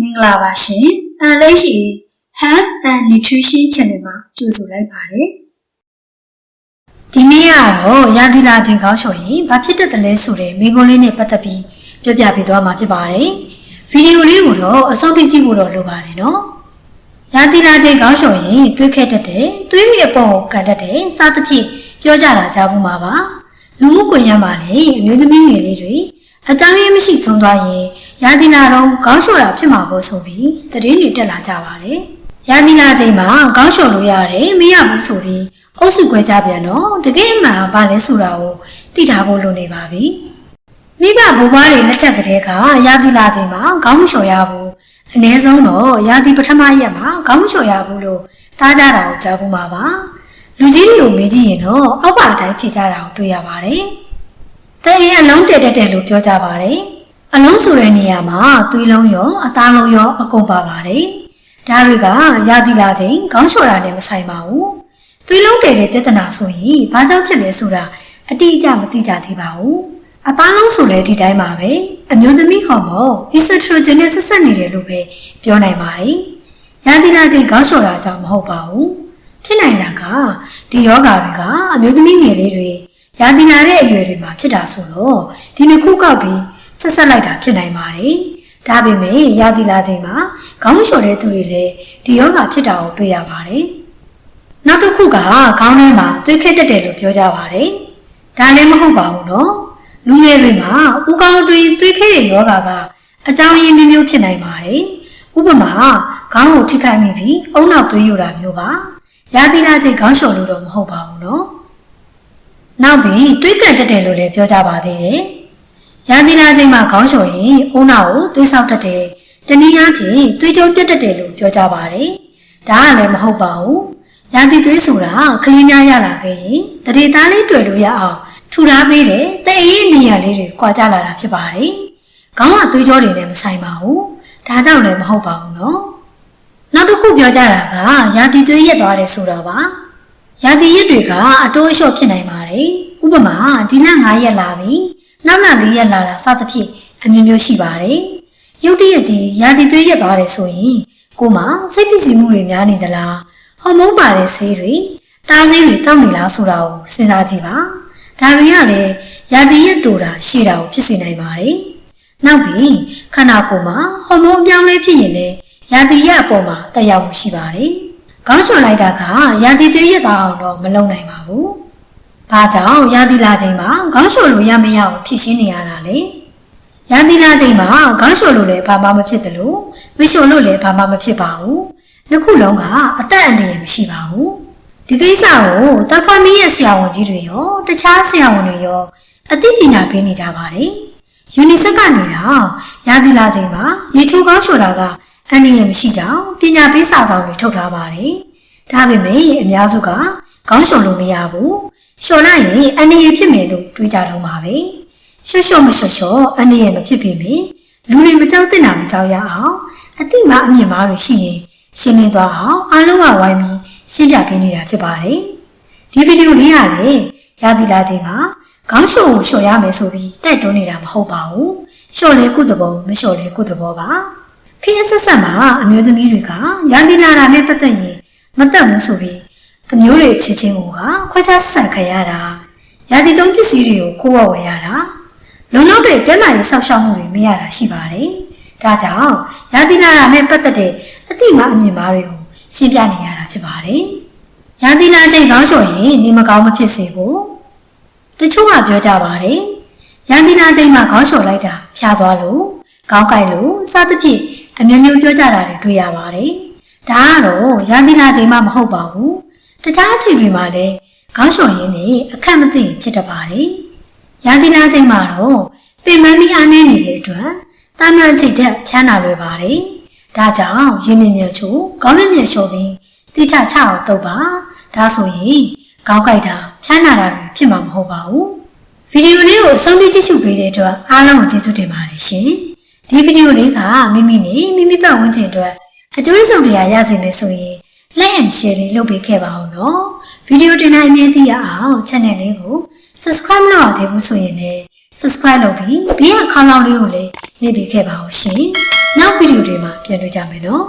မင်္ဂလာပါရှင်။ LHA Health and Nutrition Channel မှာကြိုဆိုလိုက်ပါတယ်။ဒီနေ့ကတော့ရာသီလာတင်ကောင်းလျှော်ရင်ဘာဖြစ်တတ်တယ်လဲဆိုတဲ့မိကုံးလေးနဲ့ပတ်သက်ပြီးပြောပြပေးသွားမှာဖြစ်ပါတယ်။ဗီဒီယိုလေးကိုတော့အဆုံးထိကြည့်ဖို့တော့လိုပါတယ်နော်။ရာသီလာတင်ကောင်းလျှော်ရင်သွေးခဲ့တတ်တယ်၊သွေးရည်အပေါ်ကိုကန်တတ်တယ်စသဖြင့်ပြောကြတာကြားဖို့မှာပါ။လူမှုကွန်ရက်မှာလည်းအမျိုးသမီးငယ်လေးတွေ အကြောင်းရင်းမရှိဆုံးသွားရင်ရာသီနာတော့ခေါင်းလျှော်တာဖြစ်မှာပေါ့ဆိုပြီးသတင်းတွေတက်လာကြပါတယ်။ရာသီနာချိန်မှာခေါင်းလျှော်လို့ရတယ်မရဘူးဆိုပြီးအုပ်စုခွဲကြပြန်တော့တကယ်မှန်ဘာလဲဆိုတာကိုသိထားဖို့လိုနေပါပြီ။မိဘဘိုးဘွားတွေလက်ထက်ကတည်းကရာသီလာချိန်မှာခေါင်းမလျှော်ရဘူး။အနည်းဆုံးတော့ရာသီပထမရက်မှာခေါင်းမလျှော်ရဘူးလို့တားကြတာကိုကြားဖို့မှာပါ။လူကြီးတွေကိုမေးကြည့်ရင်တော့အောက်ပါအတိုင်းဖြစ်ကြတာကိုတွေ့ရပါတယ်။ တရင်အလုံးတဲတက်တယ်လို့ပြောကြပါတယ်။အလုံးဆိုတဲ့နေရာမှာသွေးလုံးရောအသားလုံးရောအကုန်ပါပါတယ်။ဒါတွေကရာသီလာချိန်ခေါင်းလျှော်တာနဲ့မဆိုင်ပါဘူး။သွေးလုံးတဲတဲ့ပြဿနာဆိုရင်ဘာကြောင့်ဖြစ်လဲဆိုတာအတိအကျမသိကြသေးပါဘူး။အသားလုံးဆိုလည်းဒီတိုင်းပါပဲ။အမျိုးသမီးဟော်မုန်း estrogen နဲ့ဆက်ဆက်နေတယ်လို့ပဲပြောနိုင်ပါတယ်။ရာသီလာချိန်ခေါင်းလျှော်တာကြောင့်မဟုတ်ပါဘူး။ဖြစ်နိုင်တာကဒီယောဂါတွေကအမျိုးသမီးငယ်လေးတွေ ရာသီနာတဲ့အရွယ်တွေမှာဖြစ်တာဆိုတော့ဒီနှစ်ခုကောက်ပြီးဆက်ဆက်လိုက်တာဖြစ်နိုင်ပါတယ်။ဒါပေမဲ့ရာသီလာချိန်မှာခေါင်းမလျှော်တဲ့သူတွေလည်းဒီယောဂဖြစ်တာကိုတွေ့ရပါတယ်။နောက်တစ်ခုကခေါင်းထဲမှာသွေးခက်တက်တယ်လို့ပြောကြပါတယ်။ဒါလည်းမဟုတ်ပါဘူးနော်။လူငယ်တွေမှာဥကောင်းအတွင်းသွေးခဲတဲ့ယောဂကအကြောင်းရင်းမျိုးမျိုးဖြစ်နိုင်ပါတယ်။ဥပမာခေါင်းကိုထိခိုက်မိပြီးအုံနောက်သွေးယူတာမျိုးပါ။ရာသီလာချိန်ခေါင်းလျှော်လို့တော့မဟုတ်ပါဘူးနော်။နောက် ပြီးသွေးကန်တက်တယ်လို့လည်းပြောကြပါသေးတယ်။ရာသီနာချိန်မှာခေါင်းလျှော်ရင်အုံနောက်ကိုသွေးဆောက်တတ်တယ်။တနည်းအားဖြင့်သွေးကြောပြတ်တတ်တယ်လို့ပြောကြပါတယ်။ဒါကလည်းမဟုတ်ပါဘူး။ရာသီသွေးဆိုတာကလေးများရလာခဲ့ရင်တရေသားလေးတွေ့လို့ရအောင်ထူထားပေးတယ်။တဲ့အေးနေရလေးတွေကွာကြလာတာဖြစ်ပါတယ်။ခေါင်းကသွေးကြောတွေနဲ့မဆိုင်ပါဘူး။ဒါကြောင့်လည်းမဟုတ်ပါဘူးနော်။နောက်တစ်ခုပြောကြတာကရာသီသွေးရက်သွားတယ်ဆိုတာပါ။ရာသီရက်တွေကအတိုးအလျှော့ဖြစ်နိုင်ပါတယ်။ ဥပမာဒီလ9ရက်လာပြီ။နောက်လ4ရက်လာတာစသဖြင့်အမျိုးမျိုးရှိပါတယ်။ရုတ်တရက်ကြီးရာသီသွေးရက်သွားတယ်ဆိုရင်ကိုယ်မှာစိတ်ဖိစီးမှုတွေများနေသလား။ဟော်မုန်းပါတဲ့ဆေးတွေတားဆေးတွေတောက်နေလားဆိုတာကိုစဉ်းစားကြည့်ပါ။ဒါတွေကလည်းရာသီရက်တူတာရှိတာကိုဖြစ်စေနိုင်ပါတယ်။နောက်ပြီးခန္ဓာကိုယ်မှာဟော်မုန်းအပြောင်းလဲဖြစ်ရင်လည်းရာသီရက်အပေါ်မှာတက်ရောက်မှုရှိပါတယ်။ခေါင်းချွန်လိုက်တာကရာသီသွေးရက်သွားအောင်တော့မလုပ်နိုင်ပါဘူး။ ဘာကြောင့်ရာသီလာချိန်မှာခေါင်းချွန်လို့ရမရအောင်ဖြစ်ရှင်းနေရတာလဲ။ရာသီလာချိန်မှာခေါင်းချွန်လို့လည်းဘာမှမဖြစ်တယ်လို့မချွန်လို့လည်းဘာမှမဖြစ်ပါဘူး။နှစ်ခုလုံးကအသက်အန္တရာယ်မရှိပါဘူး။ဒီကိစ္စကိုတပ်ဖမီးရဲ့ဆရာဝန်ကြီးတွေရောတခြားဆရာဝန်တွေရောအသိပညာပေးနေကြပါတယ်။ UNICEF ကနေတော့ရာသီလာချိန်မှာရေချိုးကောင်းချွန်တာကအန္တရာယ်မရှိကြောင်းပညာပေးစာဆောင်တွေထုတ်ထားပါတယ်။ဒါပေမဲ့အများစုကခေါင်းလျှော်လို့မရဘူး။ လျှော်လိုက်ရင်အန္တရာယ်ဖြစ်မယ်လို့တွေးကြတော့မှာပဲ။လျှော့လျှော့မလျှော့လျှော့အန္တရာယ်မဖြစ်ပေမဲ့လူတွေမကြောက်သင့်တာမကြောက်ရအောင်အတိမအမြင့်မားတွေရှိရင်ရှင်းလင်းသွားအောင်အားလုံးကဝိုင်းပြီးရှင်းပြပေးနေတာဖြစ်ပါတယ်။ဒီဗီဒီယိုလေးကလည်းရာသီလာချိန်မှာခေါင်းလျှော်ကိုလျှော်ရမယ်ဆိုပြီးတိုက်တွန်းနေတာမဟုတ်ပါဘူး။လျှော်လေကုသဘောမလျှော်လေကုသဘောပါ။ခေတ်ဆက်ဆက်မှာအမျိုးသမီးတွေကရာသီလာတာနဲ့ပတ်သက်ရင်မတက်ဘူးဆိုပြီး အမျိုးတွေချစ်ချင်းကိုကခွဲခြားဆက်ဆံခံရတာရာသီသုံးပစ္စည်းတွေကိုခိုးဝယ်ရတာလုံလောက်တဲ့ကျန်းမာရေးစောင့်ရှောက်မှုတွေမရတာရှိပါတယ်။ဒါကြောင့်ရာသီလာတာနဲ့ပတ်သက်တဲ့အသိမှအမြင်မှားတွေကိုရှင်းပြနေရတာဖြစ်ပါတယ်။ရာသီလာချိန်ကောင်းလျှော်ရင်နေမကောင်းမဖြစ်စေဘူး။တချို့ကပြောကြပါတယ်။ရာသီလာချိန်မှာခေါင်းလျှော်လိုက်တာဖျားသွားလို့ခေါင်းကိုက်လို့စသဖြင့်အမျိုးမျိုးပြောကြတာတွေတွေ့ရပါတယ်။ဒါကတော့ရာသီလာချိန်မှမဟုတ်ပါဘူး။ တခြားအချိန်တွေမှာလည်းခေါင်းလျှော်ရင်းနဲ့အခက်မသိဖြစ်တတ်ပါတယ်။ရာသီလာချိန်မှာတော့ပင်မမီအားနေနေတဲ့အတွက်တာမန်ချိန်တက်ဖြန်းတာလွယ်ပါတယ်။ဒါကြောင့်ရင်းမြစ်မြတ်ချို့ခေါင်းမြင့်မြတ်လျှော်ပြီးတိကျချအောင်တုပ်ပါ။ဒါဆိုရင်ခေါင်းကိုက်တာဖြန်းနာတာတွေဖြစ်မှာမဟုတ်ပါဘူး။ဗီဒီယိုလေးကိုအဆုံးထိကြည့်ရှုပေးတဲ့အတွက်အားလုံးကိုကျေးဇူးတင်ပါတယ်ရှင်။ဒီဗီဒီယိုလေးကမိမိနဲ့မိမိပတ်ဝန်းကျင်အတွက်အကျိုးဆောင်တရားရစေမယ်ဆိုရင် like and share လေးလုပ်ပေးခဲ့ပါအောင်နော်။ဗီဒီယိုတင်တိုင်းအမြင်သိရအောင် channel လေးကို subscribe လုပ်အောင်သေးဘူးဆိုရင်လည်း subscribe လုပ်ပြီးဘေးကခေါင်းလောင်းလေးကိုလည်းနှိပ်ပေးခဲ့ပါဦးရှင်။နောက်ဗီဒီယိုတွေမှာပြန်တွေ့ကြမယ်နော်